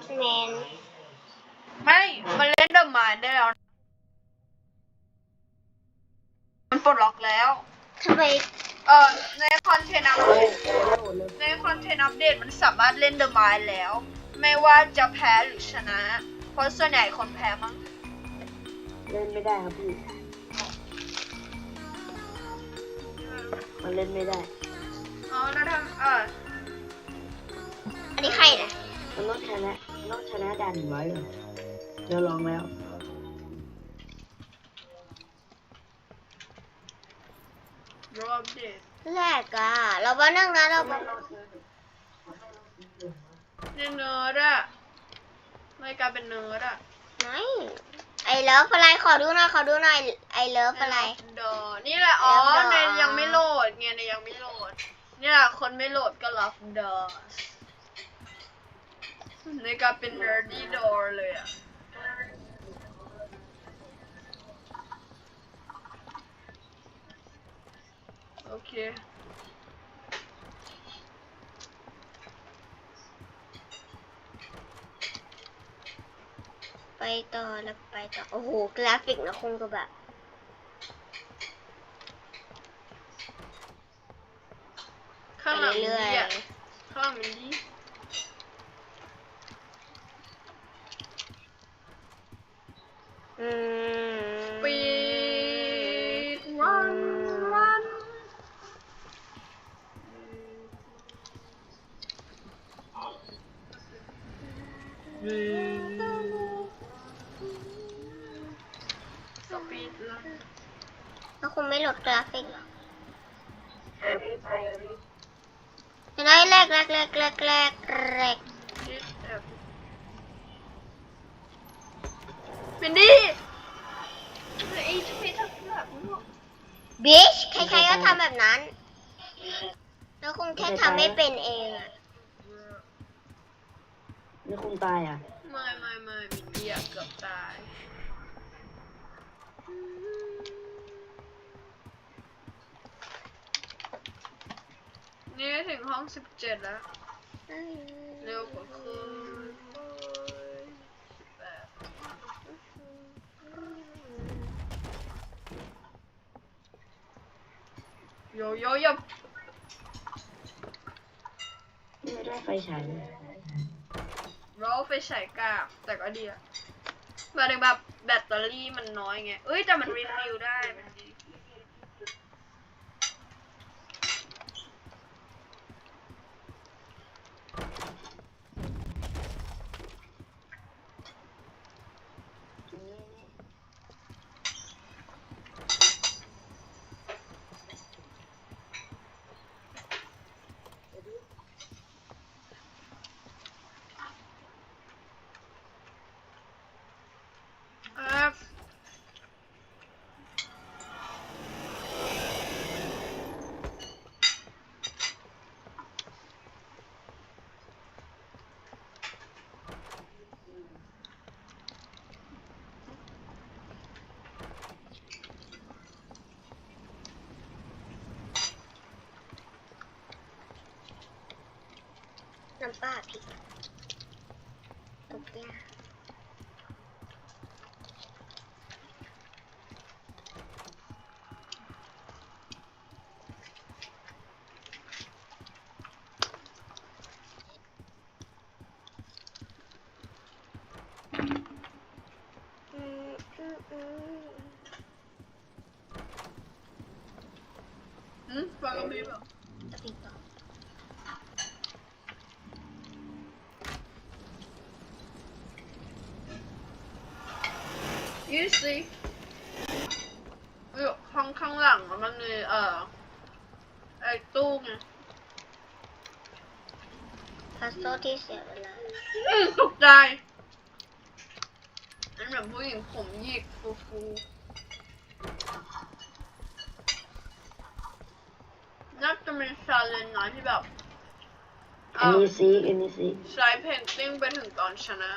ดแมน ไม่ มันเล่นเดอะมายได้แล้วนะมันปลดล็อกแล้ว ทำไม เออในคอนเทนต์อัปเดตในคอนเทนต์อัปเดตมันสามารถเล่นเดอะมายแล้ว ไม่ว่าจะแพ้หรือชนะ เพราะส่วนใหญ่คนแพ้มั้ง เล่นไม่ได้ครับพี่มันเล่นไม่ได้ อ๋อแล้วทำเอออันนี้ใครนะมันต้องชนะมัน ต้องชนะด่านไว้เหรอเดี๋ยวลองแล้ว รอบอัปเดตแรกอะเราบ้านั่งนะเราบ้าเล่นเนิร์ดอะไม่กลายเป็นเนิร์ดอะไม่ไอเลิฟอะไรขอดูหน่อยขอดูหน่อยไอเลิฟอะไรดอนี่แหละอ๋อ Love Door ในยังไม่โหลดไงในยังไม่โหลด เนี่ยคนไม่โหลดก็รับดอ ในกลายเป็น nerdy door เลยอะโอเค ไปต่อแล้วไปต่อ โอ้โห กราฟิกนะคงจะแบบข้างหลังไปเรื่อยดีอะข้างหลังมันดี ๆ ห้องสิบเจ็ดแล้ว เร็วกว่าคืนสิบแปดโยโย่ยับไม่ได้ไฟฉายเลยเราไปใช้กากแต่ก็ดีอะหมายถึงแบบแบตเตอรี่มันน้อยไง เอ้ยแต่มันรีฟิลได้มันดี เอ่อ น้ำปลาพริกตุ๊กยาอืมอืมอืมหืมฟังกับพี่แบบจะปิดต่อ ยี่สิอยู่ห้องข้างหลังอะมันมีเอ่อไอ้ตู้ไงพัซโซที่เสียเวลาอืมตกใจอันแบบผู้หญิงผมหยิกฟูฟูน่าจะเป็นชาเลนจ์นะที่แบบอันเอ่อนี้ซีอันนี้ซีใช้เพนติ้งไปถึงตอนชนะ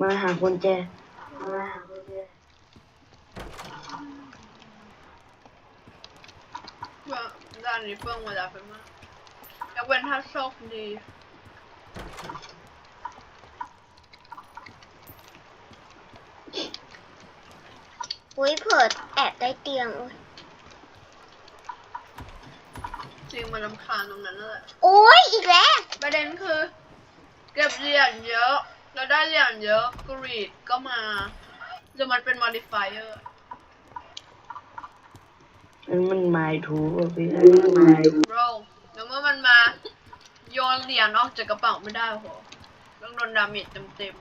มาหาคนแจมาหาคนแจเพื่อด้านนี้เฟื่องเวลาไปมากยกเว้นถ้าโชคดีอุ้ยเผิดแอบใต้เตียงอุ๊ยจริงมันลำคาญตรงนั้นนั่นแหละ โอ้ยอีกแล้ว ประเด็นคือ เก็บเหรียญเยอะ แล้วได้เหรียญเยอะกรีดก็มาจะมันเป็น modifier นั่นมันไม้ทูอะพี่นั่นมันไม้ bro แล้วเมื่อมันมาโยนเหรียญออกจากกระเป๋าไม่ได้โหต้องโดนดาเมจเต็ม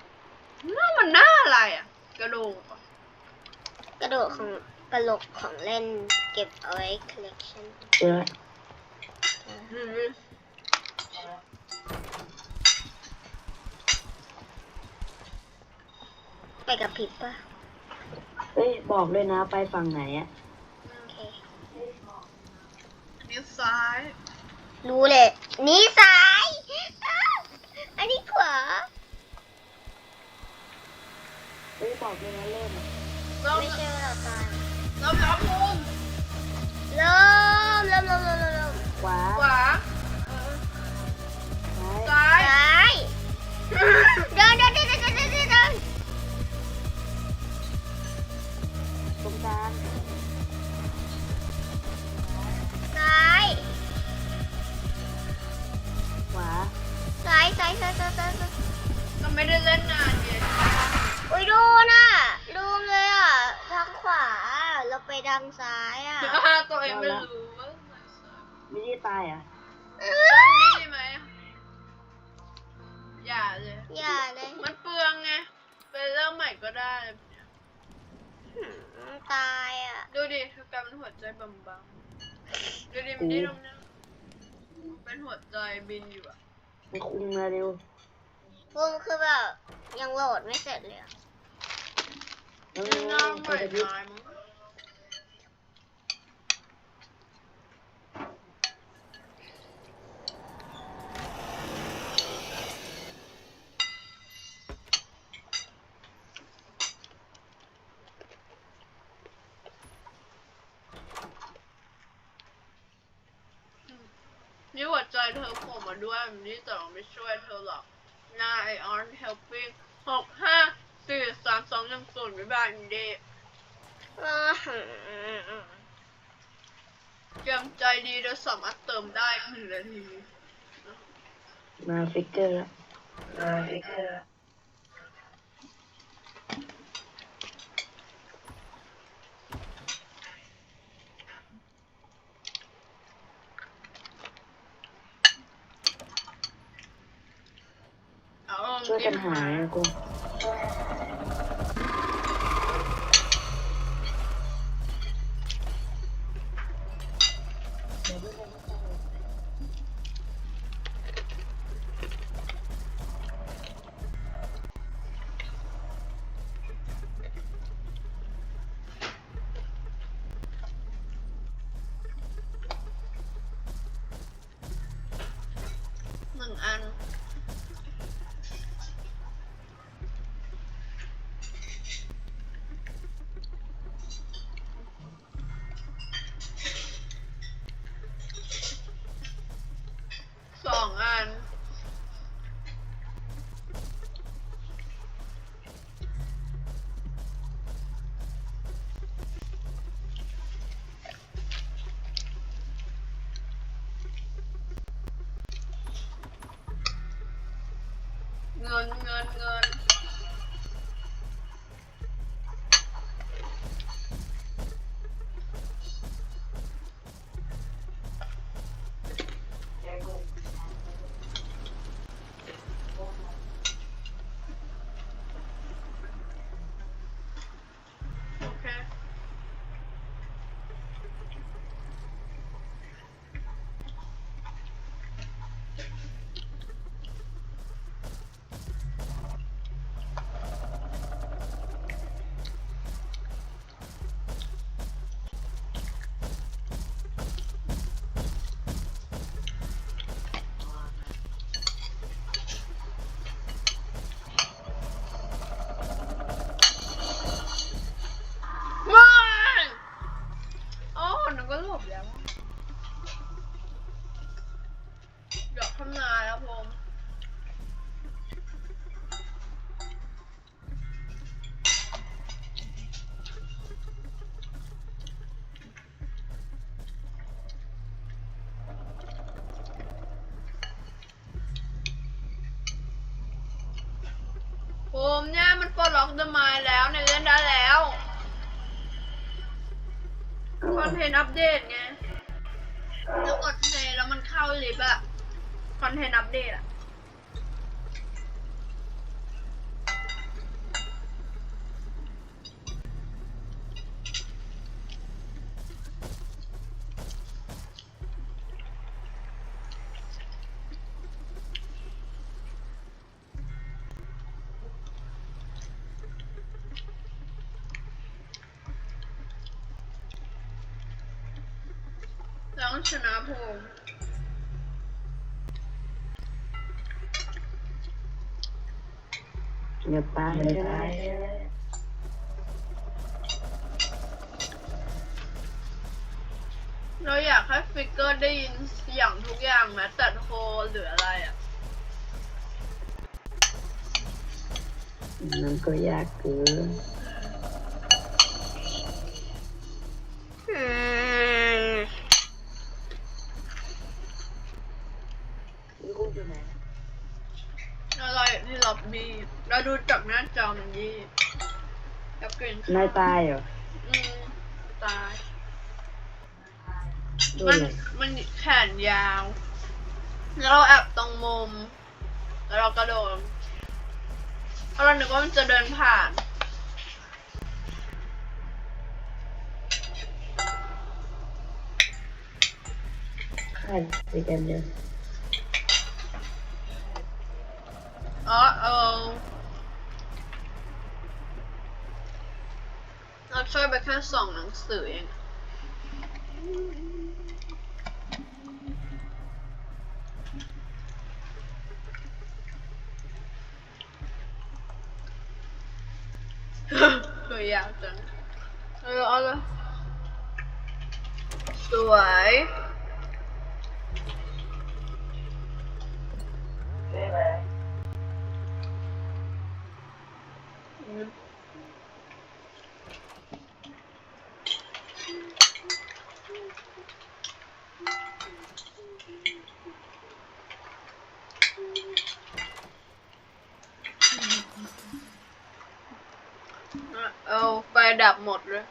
ๆน่ามันหน้าอะไรอะ กระดูกอะกระโดดของกระโหลกของเล่นเก็บเอาไว้ collection เจอ กับพริบปะเฮ้ยบอกเลยนะไปฝั่งไหนอะโอเคนิ้วซ้ายรู้เลย นี่ซ้ายอ้าวอันนี้ขวาเฮ้ยบอกเลยนะเริ่มอะเริ่มไม่ใช่ว่าเราตายเริ่มรับมุมเริ่มเริ่มเริ่มเริ่มเริ่มเริ่มขวาขวา ตรงกลางซ้ายขวาซ้ายซ้ายซ้ายซ้ายซ้ายก็ไม่ได้เล่นนานไงอุ้ยดูน่ะดูเลยอะทางขวาเราไปทางซ้ายอะตัวเองไม่รู้ไม่ได้ตายอะดีไหมอย่าเลยอย่าเลยมันเปลืองไงไปเริ่มใหม่ก็ได้ ตายอะ ดูดิเธอกลายเป็นหัวใจบางๆดูดิมันได้ลงเนี่ยเป็นหัวใจบินอยู่อะมันคุมมาเร็วพุ่งคือแบบยังโหลดไม่เสร็จเลยอะแล้วหน้าใหไปม่กระพริบตายมั้ง นี่หัวใจเธอโผล่มาด้วยนี่แต่เราไม่ช่วยเธอหรอกหน้า I aren't helping หกห้าสี่สามสองหนึ่งศูนย์บ๊ายบายอินเดย์อื้อหือเกมใจดีเราสามารถเติมได้หนึ่งนาทีมาฟิกเกอร์มาฟิกเกอร์ละ เอา ช่วยกันหาอะกู งิ อนเทนต์อัปเดตไงแล้วกดเพลย์แล้วมันเข้าลิฟต์อะคอนเทนต์อัปเดตอะ แล้วชนะผมอย่าตายอย่าตายเราอยากให้ฟิกเกอร์ได้ยินเสียงทุกอย่างแม้แต่โทรหรืออะไรอะมันก็ยากเกิน เราดูจากหน้าจอมันยี่กับกลิ่นนายตายเหรออืมตาย ดูมันหน่อยมันแขนยาว แล้วเราแอบตรงมุม แล้วเรากระโดดเพราะเรานึกว่ามันจะเดินผ่านฆ่าไปกันเดียวอ๋อเออ เราช่วยไปแค่สองหนังสือเองตัวยาวจังเออเอาละสวย เอาไฟดับหมดเลย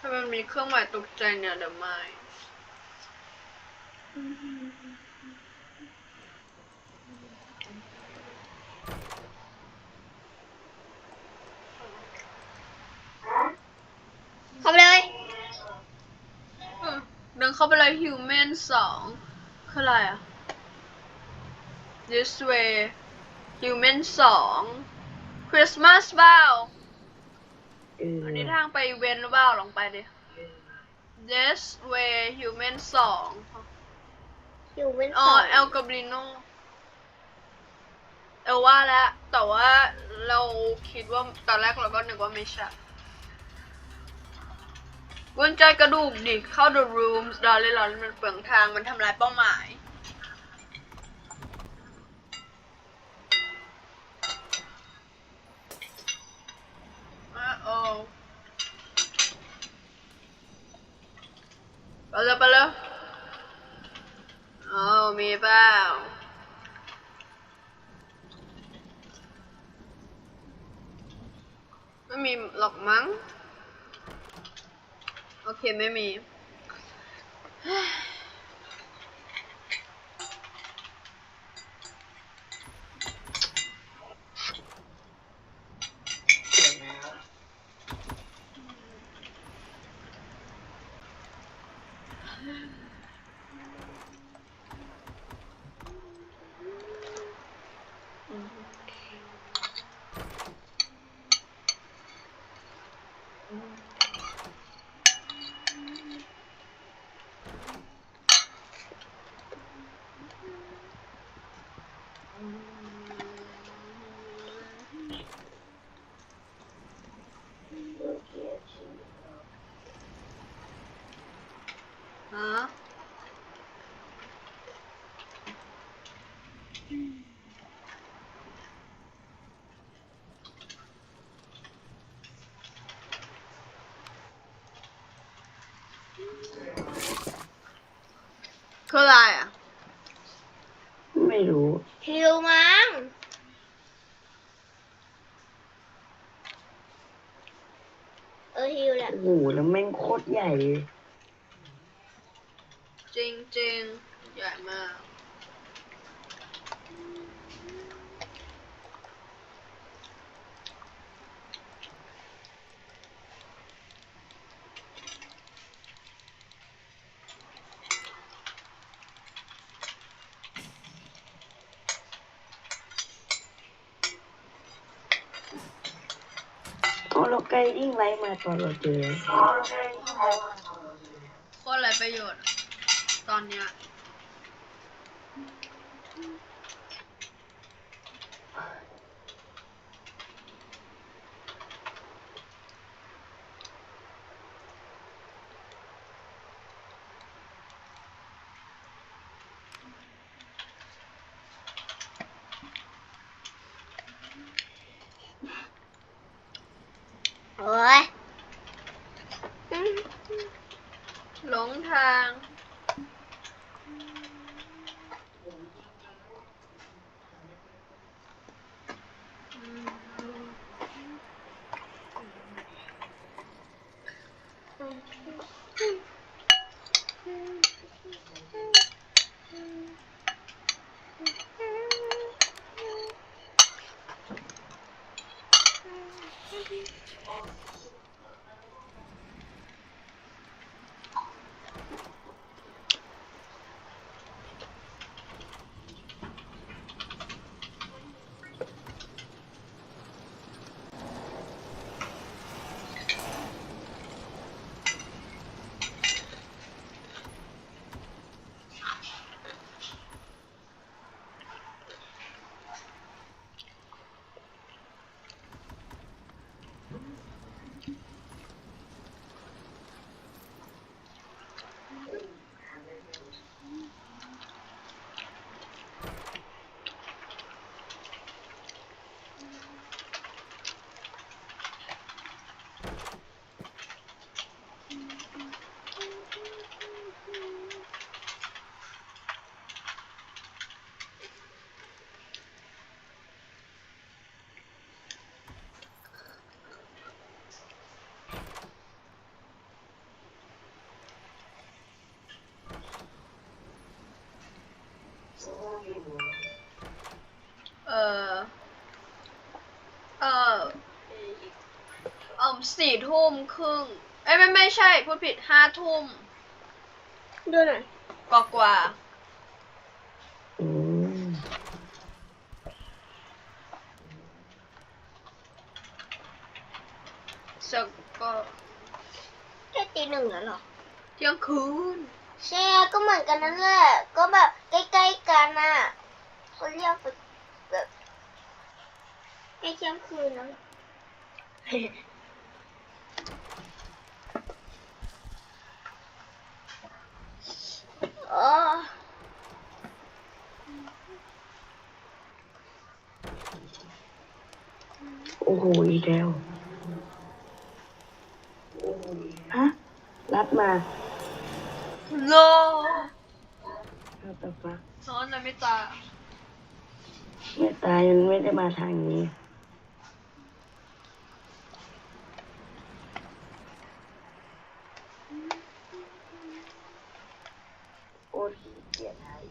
ถ้ามันมี เครื่องหมายตกใจเนี่ยเดี๋ยวไม่เข้าไปเลยเออเดินเข้าไปเลย human สองคืออะไรอะ this way human สอง Christmas เปล่าเอออันนี้ทางไปอีเวนต์หรือเปล่าลองไปดิ this way human สองอยู่เป็นอ๋สอองเอลกาบริโนเอลว่าแล้วแต่ว่าเราคิดว่าตอนแรกเราก็นึกว่าไม่ใช่กุญแจกระดูกดิเข้า the rooms เราเลยเรามันเปลืองทางมันทำลายเป้าหมาย อะโอ้ ไปเลยไปเลยโอ้มีเปล่าไม่มีหรอกมั้ง โอเค ไม่มี เฮะ คืออะไรอะ ไม่รู้ ฮิวมั้งเออฮิวแหละ โอ้โหแล้วแม่งโคตรใหญ่เลย จริงจริงๆใหญ่มาก อ๋อเราไกลยิ่งไรมาตอนเราเจอโคตรไรประโยชน์ ตอนเนี้ย โอ้ยหลงทาง เออเออเอมสี่ทุ่มครึ่ง เอ้ยไม่ไม่ใช่พูดผิดห้าทุ่มดูหน่อยกว่ากว่าอืม ๆสักก็ แค่ตีหนึ่งแล้วเหรอ เที่ยงคืน แช่ก็เหมือนกันนั่นแหละ ก็แบบใกล้ๆกันน่ะเขาเรียกแบบแบบใกล้เที่ยงคืนแล้วเหรออ๋อ โอ้โหอีกแล้วฮะรับมาโลเอาต่อฟักซ้อนนะไม่ตาไม่ตายมันไม่ได้มาทางนี้โอ้ยเกลียดไทย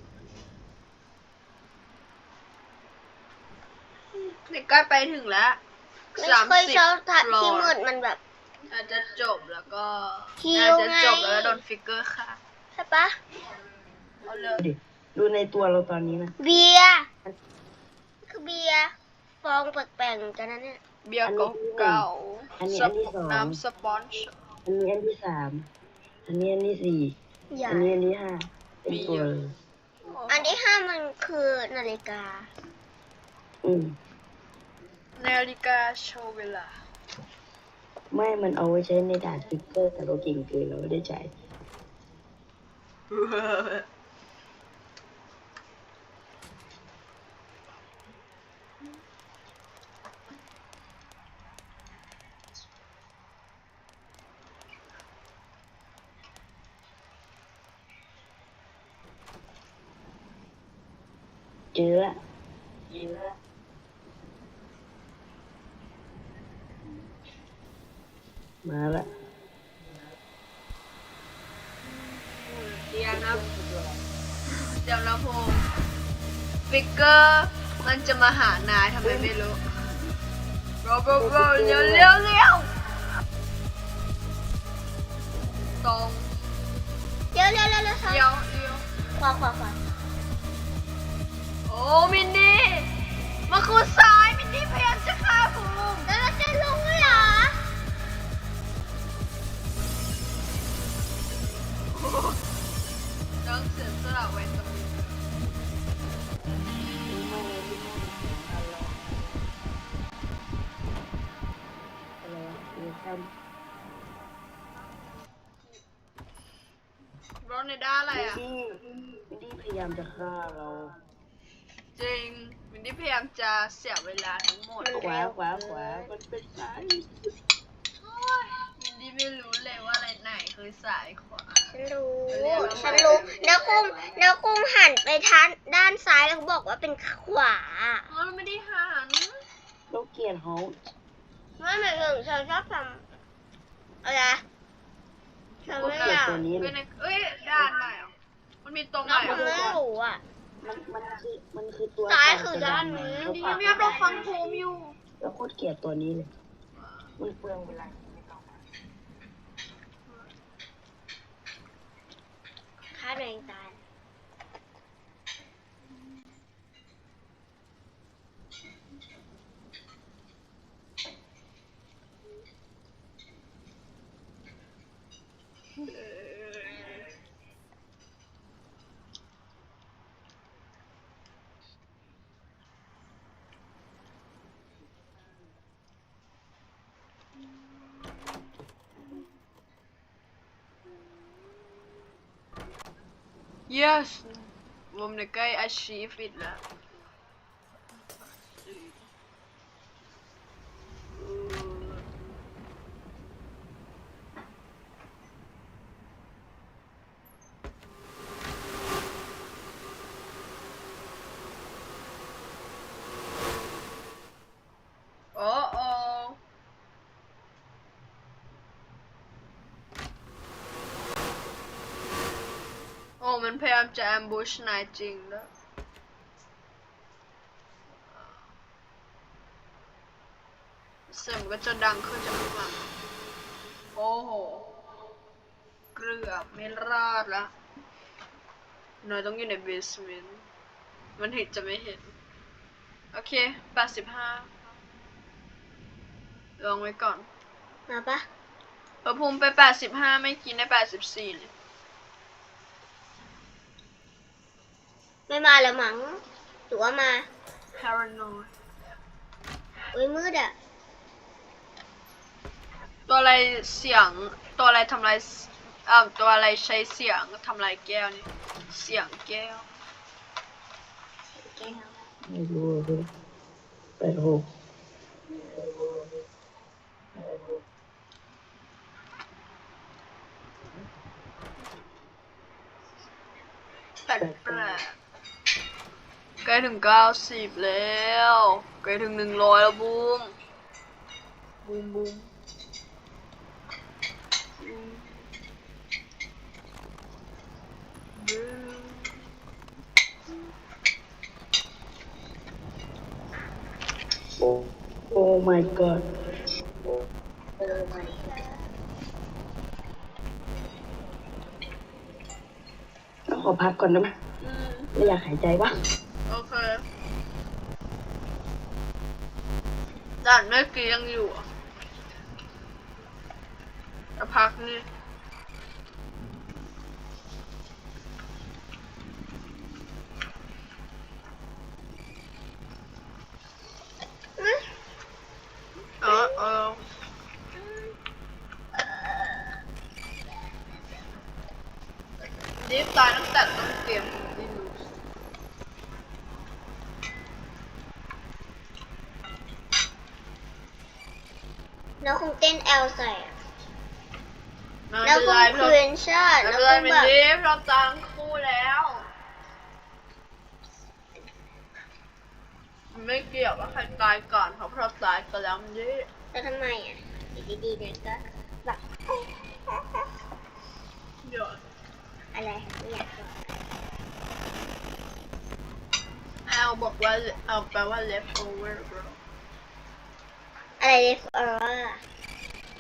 นี่ใกล้ไปถึงแล้ว ไม่สามค่อยสิบชอบทัดโลที่มืดมันแบบ อาจจะจบแล้วก็คิวอาจจะไงจบแล้วก็โดนฟิกเกอร์ค่ะ ใช่ปะเอาเลยดูดิดูในตัวเราตอนนี้นะเบียร์คือเบียร์ฟองแปลกๆเหมือนกันนะเนี่ยเบียร์เก่าอันนี้ๆอันที่สองน้ำสปอนช์อันนี้อันที่สามอันนี้อันที่สี่อย่าอันนี้อันที่ห้าเป็นตัวเลยอันที่ห้ามันคือนาฬิกา อืม นาฬิกาโชว์เวลา ไม่มันเอาไว้ใช้ในด่านสติ๊กเกอร์แต่เราเก่งเกินเราไม่ได้ใช้เจอละเจอละ มาละเดี๋ยวนะเดี๋ยวนะภูมิฟิกเกอร์มันจะมาหานายทำไมไม่รู้โรบโรเร็วเร็วเร็วตรงเดี๋ยวเดี๋ยวเดี๋ยวเดี๋ยวเลี้ยวเลี้ยวขวาขวาขวาโอ้มินดี้มาคูซ้ายมินดี้พยายามจะฆ่าภูมิ ต้องเสียสละไว้ตรงนี้อะไรวะเดี๋ยวทรถในด้าอะไรำอะมินดี้มินดี้พยายามจะฆ่าเรา จริงมินดี้พยายามจะเสียเวลาทั้งหมด ขวาขวาขวามันเป็นซ้าย โอ๊ยมิ นดี้ไม่รู้เลยว่าอะไรไหนคือซ้ายขวา ฉันรู้ ฉันรู้แล้วกุ้งแล้วกุ้งหันไปทางด้านซ้ายแล้วเขาบอกว่าเป็นขวา อ๋อเราไม่ได้หันเราเกลียดเขาไม่หมายถึงฉันชอบทำอะไรนะฉันก็ไม่เกลีอยยากดตัวนี้เลเอ้ยยในเอ้ยด้านไหนอะมันมีตรงไหนน้องอะไม่รู้อะ มันมันคือมันคือตัวซ้ายก่คือจะด้านมนี้แล้วนี่ปากไม่อยากเราฟังภูมิอยู่แล้วโคตรเกลียดตัวนี้เลย มันเปลืองเวลาไม่ต้อง ฆ่าตัวเองตาย yes วม ในใกล้ achieve it แล้ว โอ้โอ้โอ้ มันพยายามจะ ambush นายจริงแล้วยเสียงมันก็จะดังขึ้นจากข้างหลังโอ้โห เกือบไม่รอดแล้วนายต้องอยู่ใน basement มันถึงจะไม่เห็น โอเค85ลองไว้ก่อน มาปะพอภูมิไป85ไม่กินได้84เลย ไม่มาแล้วมั้งหรือว่ามา paranoid อุ้ยมืดอะ ตัวอะไรเสียงตัวอะไรทำลายสเอ่อตัวอะไรใช้เสียงทำลายแก้วนี่เสียงแก้ว ไม่รู้เลยแปดหก แปลกแปลก ใกล้ถึง90แล้วใกล้ถึง100แล้วบูมบูมบูม บูมบูมโอ้ oh my god ขอพักก่อนได้ไหมอืมไม่อยากหายใจวะ โอเค ด่านเมื่อกี้ยังอยู่อะพักนี่เออเออ ดิฟตายตั้งแต่ต้นเกมดิลูส แล้วคง เต้นแอลใส่อะไม่แล้วเป็นก็ไรคืนชาติไม่แล้วเป็นไรก็เป็นแบบดิฟเราตายทั้งคู่แล้ว มันไม่เกี่ยวว่าใครตายก่อนเพราะเราตายกันแล้วมันดิแล้วทำไมอะอยู่ดีๆเนี่ยก็แบบเดี๋ยวอะไรไม่อยากบอกแอลบอกว่าเอาแปลว่า left over bro อะไรเลยเออ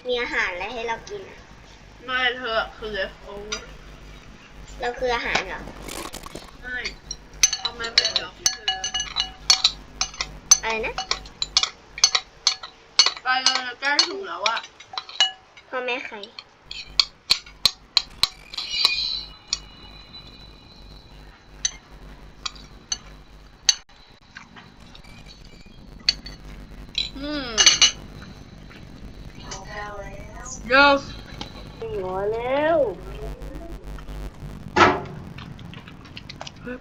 มีอาหารอะไรให้เรากินอะไม่เธอคือ left over เราคืออาหารเหรอ ไม่เอามาเป็นดอกเธออะไรนะไปเราจะใกล้ถึงแล้วอะพ่อแม่ใคร อืม yes หัวแล้ว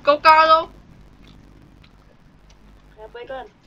เก้าเก้าแล้วแค่ไปก่อน